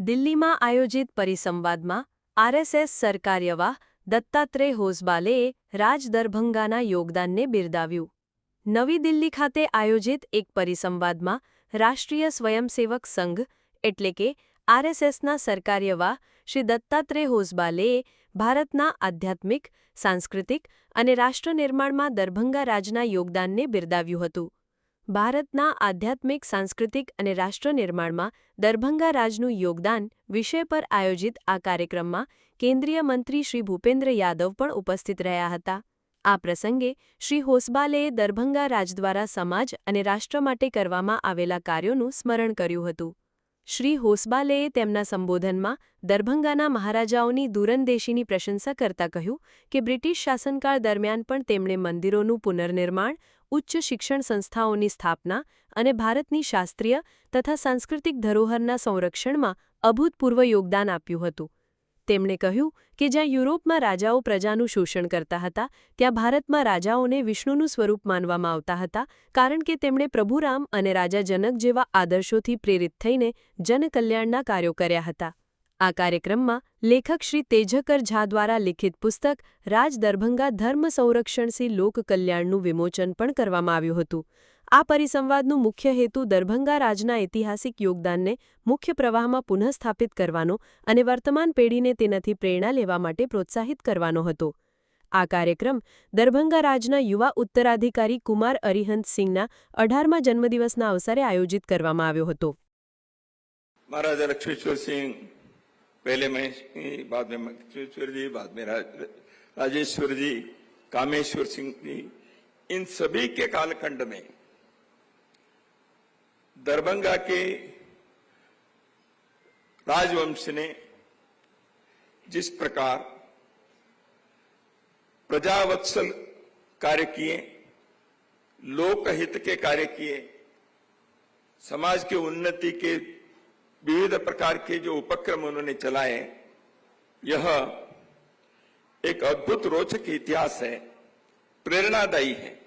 દિલ્હીમાં આયોજિત પરિસંવાદમાં આરએસએસ સરકાર્યવાહ દત્તાત્રેય હોસબાલેએ રાજ દરભંગાના યોગદાનને બિરદાવ્યું. નવી દિલ્હી ખાતે આયોજિત એક પરિસંવાદમાં રાષ્ટ્રીય સ્વયંસેવક સંઘ, એટલે કે આરએસએસના સરકાર્યવાહ શ્રી દત્તાત્રેય હોસબાલેએ ભારતના આધ્યાત્મિક, સાંસ્કૃતિક અને રાષ્ટ્રનિર્માણમાં દરભંગા રાજના યોગદાનને બિરદાવ્યું હતું. ભારતના આધ્યાત્મિક, સાંસ્કૃતિક અને રાષ્ટ્ર નિર્માણમાં દરભંગા રાજનું યોગદાન વિષય પર આયોજિત આ કાર્યક્રમમાં કેન્દ્રીય મંત્રી શ્રી ભૂપેન્દ્ર યાદવ પણ ઉપસ્થિત રહ્યા હતા. આ પ્રસંગે શ્રી હોસબાલેએ દરભંગા રાજ દ્વારા સમાજ અને રાષ્ટ્ર માટે કરવામાં આવેલા કાર્યોનું સ્મરણ કર્યું હતું. શ્રી હોસબાલેએ તેમના સંબોધનમાં દરભંગાના મહારાજાઓની દૂરંદેશીની પ્રશંસા કરતા કહ્યું કે બ્રિટિશ શાસનકાળ દરમિયાન પણ તેમણે મંદિરોનું પુનર્નિર્માણ, ઉચ્ચ શિક્ષણ સંસ્થાઓની સ્થાપના અને ભારતની શાસ્ત્રીય તથા સાંસ્કૃતિક ધરોહરના સંરક્ષણમાં અભૂતપૂર્વ યોગદાન આપ્યું હતું. તેમણે કહ્યું કે જ્યાં યુરોપમાં રાજાઓ પ્રજાનું શોષણ કરતા હતા, ત્યાં ભારતમાં રાજાઓને વિષ્ણુનું સ્વરૂપ માનવામાં આવતા હતા, કારણ કે તેમણે પ્રભુરામ અને રાજા જનક જેવા આદર્શોથી પ્રેરિત થઈને જનકલ્યાણના કાર્યો કર્યા હતા. આ કાર્યક્રમમાં લેખક શ્રી તેજકર ઝા દ્વારા લિખિત પુસ્તક રાજ દરભંગા ધર્મ સંરક્ષણથી લોક કલ્યાણનું વિમોચન પણ કરવામાં આવ્યું હતું. આ પરિસંવાદનું મુખ્ય હેતુ દરભંગા રાજના ઐતિહાસિક યોગદાનને મુખ્ય પ્રવાહમાં પુનઃસ્થાપિત કરવાનો અને વર્તમાન પેઢીને તેનાથી પ્રેરણા લેવા માટે પ્રોત્સાહિત કરવાનો હતો આ કાર્યક્રમ દરભંગા રાજના યુવા ઉત્તરાધિકારી કુમાર અરિહંત સિંહના અઢારમા જન્મદિવસના અવસરે આયોજિત કરવામાં આવ્યો હતો महाराजा लक्ष्मेश्वर सिंह पहले महेश जी बाद में लक्ष्मेश्वर जी बाद में राज- राजेश्वर जी कामेश्वर सिंह जी इन सभी के कालखंड में दरभंगा के राजवंश ने जिस प्रकार प्रजावत्सल कार्य किए, लोकहित के कार्य किए, समाज की उन्नति के विविध प्रकार के जो उपक्रम उन्होंने चलाए, यह एक अद्भुत रोचक इतिहास है, प्रेरणादायी है।